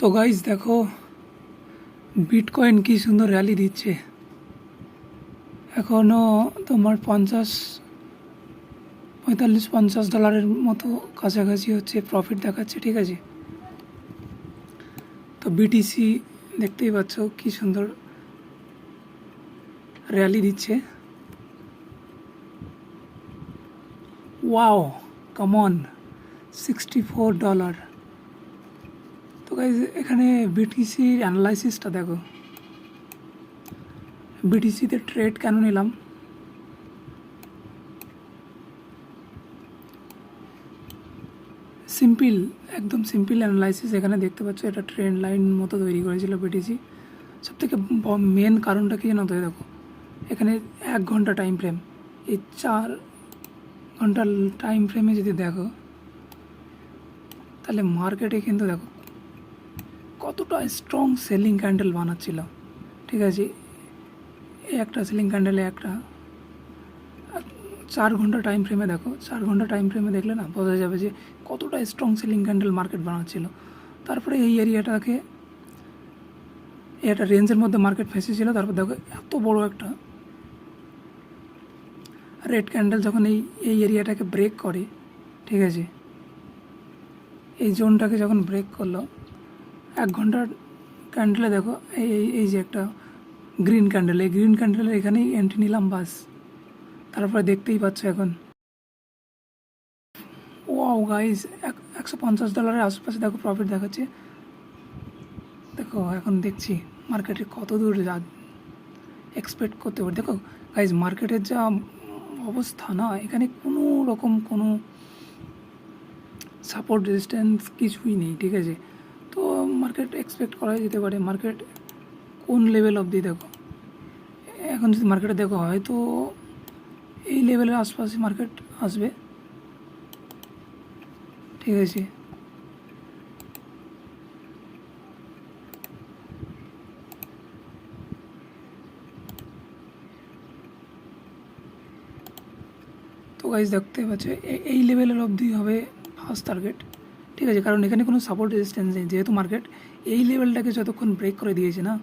তো গাইজ দেখো বিটকয়েন কি সুন্দর র্যালি দিচ্ছে। এখনও তোমার পঞ্চাশ, পঁয়তাল্লিশ, পঞ্চাশ ডলারের মতো কাছাকাছি হচ্ছে প্রফিট দেখাচ্ছে, ঠিক আছে? তো বিটিসি দেখতেই পাচ্ছ কি সুন্দর র্যালি দিচ্ছে। Wow come on sixty four dollar guys এখানে বিটিসির অ্যানালাইসিসটা দেখো। বিটিসিতে ট্রেড কেন নিলাম? সিম্পল একদম সিম্পল অ্যানালাইসিস এখানে দেখতে পাচ্ছ, এটা ট্রেন্ড লাইন মতো তৈরি করেছিল বিটিসি সব থেকে মেন কারণটা কি জানো তো দেখো। এখানে এক ঘণ্টা টাইম ফ্রেম এই চার ঘণ্টা টাইম ফ্রেমে যদি দেখো, তাহলে মার্কেটে কিন্তু দেখো কতটা স্ট্রং সেলিং ক্যান্ডেল বানাচ্ছিল। ঠিক আছে? একটা সেলিং ক্যান্ডেলে একটা চার ঘণ্টা টাইম ফ্রেমে দেখো, চার ঘণ্টা টাইম ফ্রেমে দেখলে না বোঝা যাবে যে কতটা স্ট্রং সেলিং ক্যান্ডেল মার্কেট বানাচ্ছিল। তারপরে এই এরিয়াটাকে একটা রেঞ্জের মধ্যে মার্কেট ফেসেছিল, তারপর দেখো এত বড় একটা রেড ক্যান্ডেল যখন এই এই এরিয়াটাকে ব্রেক করে, ঠিক আছে? এই জোনটাকে যখন ব্রেক করল এক ঘণ্টার ক্যান্ডেলে দেখো, এই, এই- যে একটা গ্রিন ক্যান্ডেল এই গ্রিন ক্যান্ডেলের এখানেই এন্ট্রি নিলাম বাস। তারপরে দেখতেই পাচ্ছ এখন। ওয়াও গাইজ এক, একশো পঞ্চাশ ডলারের আশেপাশে দেখো প্রফিট দেখাচ্ছে। দেখো, এখন দেখছি মার্কেটে কত দূর যা এক্সপেক্ট করতে পারি। দেখো গাইজ মার্কেটের যা অবস্থা না, এখানে কোনো রকম কোনো সাপোর্ট রেজিস্ট্যান্স কিছুই নেই, ঠিক আছে? মার্কেট এক্সপেক্ট করা যেতে পারে। মার্কেট কোন লেভেল অবধি দেখো। এখন যদি মার্কেটে দেখো, হয়তো এই লেভেলের আশপাশে মার্কেট আসবে। ঠিক আছে। তো গাইজ দেখতে পাচ্ছ এই লেভেলের অবধি হবে ফার্স্ট টার্গেট ঠিক আছে, কারণ এখানে কোনো সাপোর্ট রেজিস্ট্যান্স নেই। যেহেতু মার্কেট এই লেভেলটাকে যতক্ষণ ব্রেক করে দিয়েছে না,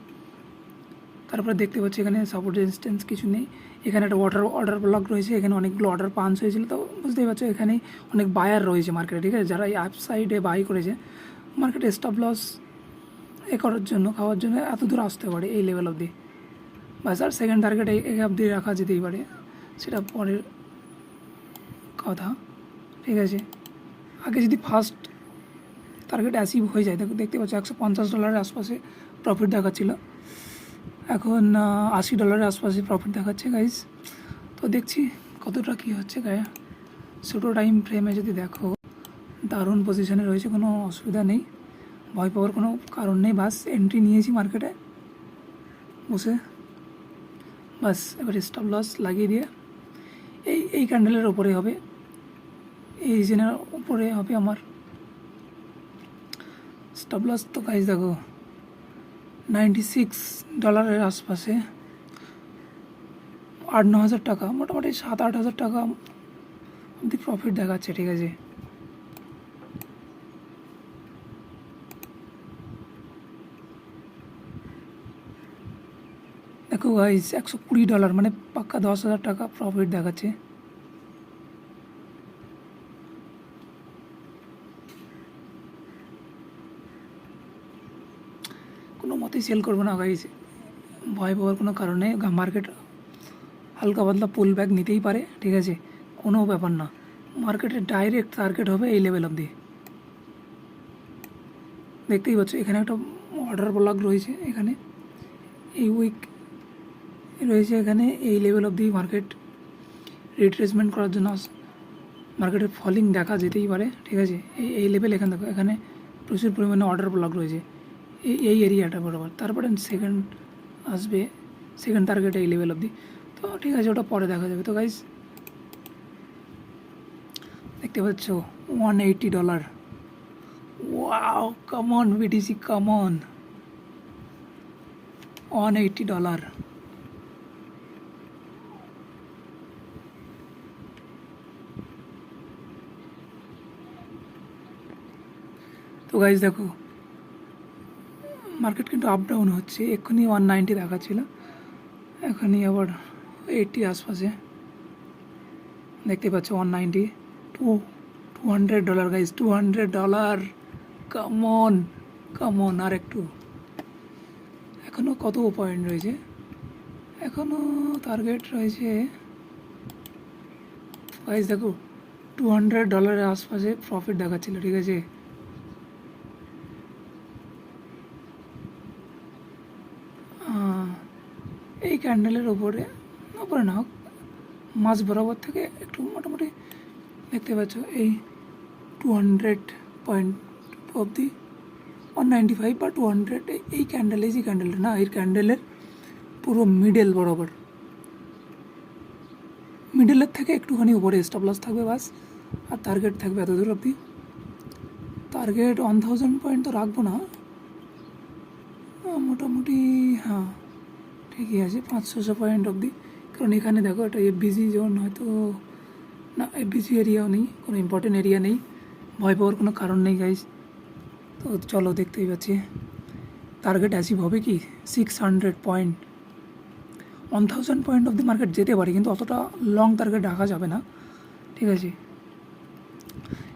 তারপরে দেখতে পাচ্ছি এখানে সাপোর্ট রেজিস্ট্যান্স কিছু নেই। এখানে একটা অর্ডার অর্ডার ব্লক রয়েছে, এখানে অনেকগুলো অর্ডার পাঞ্চ হয়েছিল। তো বুঝতেই পারছ, এখানে অনেক বায়ার রয়েছে মার্কেটে ঠিক আছে? যারা এই অ্যাপ সাইডে বাই করেছে মার্কেটে স্টপ লস এ করার জন্য, খাওয়ার জন্য এত দূর আসতে পারে এই লেভেল অবধি। বাস আর সেকেন্ড টার্গেট এই অবধি রাখা যেতেই পারে। সেটা পরের কথা, ঠিক আছে? আগে যদি ফার্স্ট টার্গেট অ্যাচিভ হয়ে যায়। দেখো, দেখতে পাচ্ছ, একশো পঞ্চাশ ডলারের আশপাশে প্রফিট দেখাচ্ছিল। এখন আশি ডলারের আশপাশে প্রফিট দেখাচ্ছে গাইজ তো দেখছি কতটা কী হচ্ছে, গায়ে। ছোটো টাইম ফ্রেমে যদি দেখো, দারুণ পজিশনে রয়েছে, কোনো অসুবিধা নেই। ভয় পাওয়ার কোনো কারণ নেই। বাস এন্ট্রি নিয়েছি মার্কেটে বসে। বাস, এবার স্টপ লস লাগিয়ে দিয়ে। এই এই ক্যান্ডেলের ওপরে হবে। এই রিজনের উপরে হবে আমার। স্টপ লস তো গাইজ দেখো। নাইনটি সিক্স ডলারের আশপাশে। আট, ন হাজার টাকা, মোটামুটি সাত, আট হাজার টাকা অবধি প্রফিট দেখাচ্ছে, ঠিক আছে? দেখো গাইজ একশো কুড়ি ডলার মানে পাক্কা দশ হাজার টাকা প্রফিট দেখাচ্ছে। কোনো মতেই সেল করব না গাইজ ভয় পাওয়ার কোনো কারণ মার্কেট হালকা পাতলা পুল ব্যাক নিতেই পারে, ঠিক আছে? কোনো ব্যাপার না। মার্কেটের ডাইরেক্ট টার্গেট হবে এই লেভেল অবধি। দেখতেই পাচ্ছ, এখানে একটা অর্ডার ব্লক রয়েছে এখানে। এই উইক রয়েছে এখানে এই লেভেল অবধি মার্কেট রিট্রেসমেন্ট করার জন্য মার্কেটের ফলিং দেখা যেতেই পারে, ঠিক আছে? এই এই লেভেল এখানে দেখো, এখানে প্রচুর পরিমাণে অর্ডার ব্লক রয়েছে। এই এরিয়াটা বরাবর। তারপরে সেকেন্ড আসবে সেকেন্ড টার্গেট এই লেভেল অবধি। তো ঠিক আছে, ওটা পরে দেখা যাবে। তো গাইজ দেখতে পাচ্ছ one eighty dollar wow come on BTC come on one eighty dollar তো গাইজ দেখো মার্কেট কিন্তু আপ ডাউন হচ্ছে। এক্ষুনি ওয়ান নাইনটি দেখাচ্ছিল এখনই আবার এইটটি আশপাশে। দেখতে পাচ্ছ one ninety two two hundred dollar guys two hundred dollar come on come on আর একটু। এখনও কত পয়েন্ট রয়েছে? এখনও টার্গেট রয়েছে। গাইজ দেখো টু হান্ড্রেড ডলারের আশপাশে প্রফিট দেখাচ্ছিল, ঠিক আছে আহ, এই ক্যান্ডেলের ওপরে ওপরে না হোক মাছ বরাবর থেকে একটু মোটামুটি দেখতে পাচ্ছ, এই টু হান্ড্রেড পয়েন্ট অবধি ওয়ান নাইনটি ফাইভ বা টু হান্ড্রেড এই ক্যান্ডেল এই যে ক্যান্ডেলটা না, এই ক্যান্ডেলের পুরো মিডল বরাবর। মিডলের থেকে একটুখানি উপরে স্টপ লস থাকবে বাস, আর টার্গেট থাকবে এত দূর অবধি। টার্গেট ওয়ান থাউজেন্ড পয়েন্ট তো রাখব না মোটামুটি ঠিকই আছে পাঁচশোশো পয়েন্ট অবধি। কারণ এখানে দেখো, একটা এফবিজি জোন হয়তো না এফবিজি এরিয়াও নেই, কোনো ইম্পর্টেন্ট এরিয়া নেই। ভয় পাওয়ার কোনো কারণ নেই গাইজ তো চলো, দেখতেই পাচ্ছি। টার্গেট অ্যাচিভ হবে কি? Six hundred point one thousand point of the market যেতে পারে, কিন্তু অতটা লং টার্গেট রাখা যাবে না। ঠিক আছে?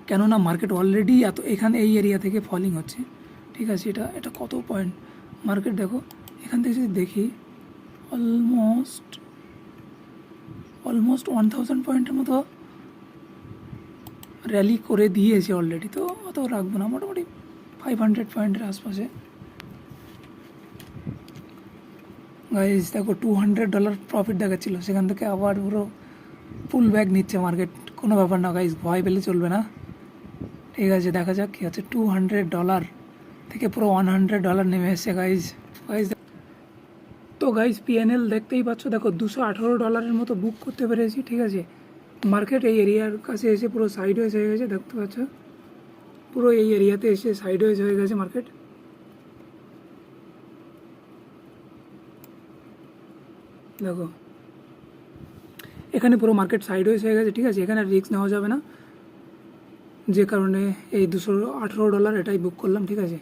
কেননা মার্কেট অলরেডি এত, এখানে এই এরিয়া থেকে ফলিং হচ্ছে। ঠিক আছে? এটা এটা কত পয়েন্ট মার্কেট দেখো, এখান থেকে যদি দেখি অলমোস্ট অলমোস্ট ওয়ান থাউজেন্ড পয়েন্টের মতো র্যালি করে দিয়েছে অলরেডি তো অত রাখব না, মোটামুটি ফাইভ হান্ড্রেড পয়েন্টের আশপাশে। গাইজ দেখো টু হান্ড্রেড ডলার প্রফিট দেখাচ্ছিল, সেখান থেকে আবার পুরো ফুল ব্যাগ নিচ্ছে মার্কেট কোনো ব্যাপার না গাইজ ভয় পেলে চলবে না। ঠিক আছে, দেখা যাক কী আছে টু হান্ড্রেড ডলার থেকে পুরো ওয়ান হান্ড্রেড ডলার নেমে এসছে গাইজ গাইজ তো গাইজ পিএনএল দেখতেই পাচ্ছ। দেখো, দুশো আঠারো ডলারের মতো বুক করতে পেরেছি, ঠিক আছে? মার্কেট এই এরিয়ার কাছে এসে পুরো সাইড ওয়েজ হয়ে গেছে, দেখতে পাচ্ছ? পুরো এই এরিয়াতে এসে সাইড ওয়েজ হয়ে গেছে মার্কেট দেখো, এখানে পুরো মার্কেট সাইড ওয়েজ হয়ে গেছে, ঠিক আছে? এখানে রিস্ক নেওয়া যাবে না। যে কারণে এই দুশো আঠেরো ডলার এটাই বুক করলাম, ঠিক আছে?